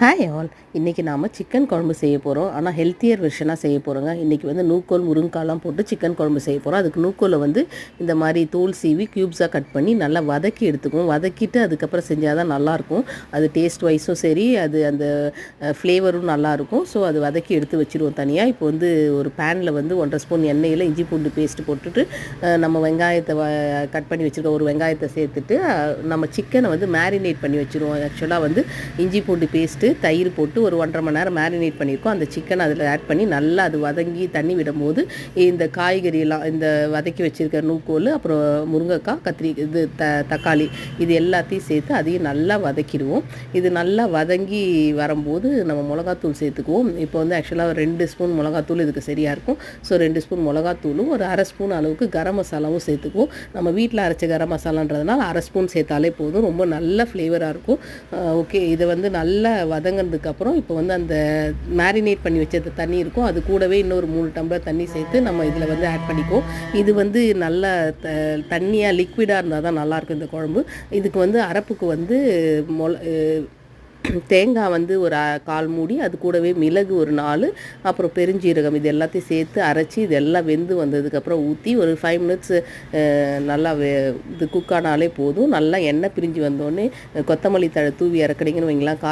Hi all இன்றைக்கி நாம் chicken குழம்பு செய்ய போகிறோம் ஆனால் ஹெல்த்தியர் வெர்ஷனாக செய்ய போகிறோங்க இன்றைக்கி வந்து நூக்கோல் முருங்காலாம் போட்டு சிக்கன் குழம்பு செய்ய போகிறோம் அதுக்கு நூக்கோலை வந்து இந்த மாதிரி தோல் சீவி க்யூப்ஸாக கட் பண்ணி நல்லா வதக்கி எடுத்துக்குவோம். வதக்கிட்டு அதுக்கப்புறம் செஞ்சால் தான் நல்லாயிருக்கும். அது டேஸ்ட் வைஸும் சரி அது அந்த ஃப்ளேவரும் நல்லாயிருக்கும். ஸோ அது வதக்கி எடுத்து வச்சுருவோம் தனியாக இப்போ வந்து ஒரு பேனில் வந்து ஒன்றரை ஸ்பூன் எண்ணெயில் இஞ்சி பூண்டு பேஸ்ட் போட்டுட்டு நம்ம வெங்காயத்தை வ கட் பண்ணி வச்சுருக்க ஒரு வெங்காயத்தை சேர்த்துட்டு நம்ம சிக்கனை வந்து மேரினேட் பண்ணி வச்சுருவோம். ஆக்சுவலாக வந்து இஞ்சி பூண்டு பேஸ்ட்டு தயிர் போட்டு ஒரு ஒன்றரை மணி நேரம் மேரினேட் பண்ணியிருக்கோம். அந்த சிக்கன் அதில் ஆட் பண்ணி நல்லா அது வதங்கி தண்ணி விடும்போது இந்த காய்கறியெல்லாம் இந்த வதக்கி வச்சுருக்க நூக்கோல் அப்புறம் முருங்கைக்காய் கத்திரி இது த தக்காளி இது எல்லாத்தையும் சேர்த்து அதையும் நல்லா வதக்கிடுவோம். இது நல்லா வதங்கி வரும்போது நம்ம மிளகாத்தூள் சேர்த்துக்குவோம். இப்போ வந்து ஆக்சுவலாக ரெண்டு ஸ்பூன் மிளகாத்தூள் இதுக்கு சரியாக இருக்கும். ஸோ ரெண்டு ஸ்பூன் மிளகாத்தூளும் ஒரு அரை ஸ்பூன் அளவுக்கு கரம் மசாலாவும் சேர்த்துக்குவோம். நம்ம வீட்டில் அரைச்ச கரம் மசாலான்றதுனால அரை ஸ்பூன் சேர்த்தாலே போதும். ரொம்ப நல்ல ஃப்ளேவராக இருக்கும். ஓகே இதை வந்து நல்லா வதங்கினதுக்கப்புறம் இப்போ வந்து அந்த மேரினேட் பண்ணி வச்ச தண்ணி இருக்கும். அது கூடவே இன்னொரு மூணு டம்ளர் தண்ணி சேர்த்து நம்ம இதில் வந்து ஆட் பண்ணிக்குவோம். இது வந்து நல்ல த தண்ணியாக லிக்விடாக இருந்தால் தான் நல்லாயிருக்கும் இந்த குழம்பு. இதுக்கு வந்து அரப்புக்கு வந்து மொள தேங்காய் வந்து ஒரு கால் மூடி அது கூடவே மிளகு ஒரு நாலு அப்புறம் பெருஞ்சீரகம் இது எல்லாத்தையும் சேர்த்து அரைச்சி இதெல்லாம் வெந்து வந்ததுக்கப்புறம் ஊற்றி ஒரு ஃபைவ் மினிட்ஸ் நல்லா வே இது குக் ஆனாலே போதும். நல்லா எண்ணெய் பிரிஞ்சு வந்தோடனே கொத்தமல்லி தழை தூவி இறக்குனீங்கன்னு வைங்களா காய்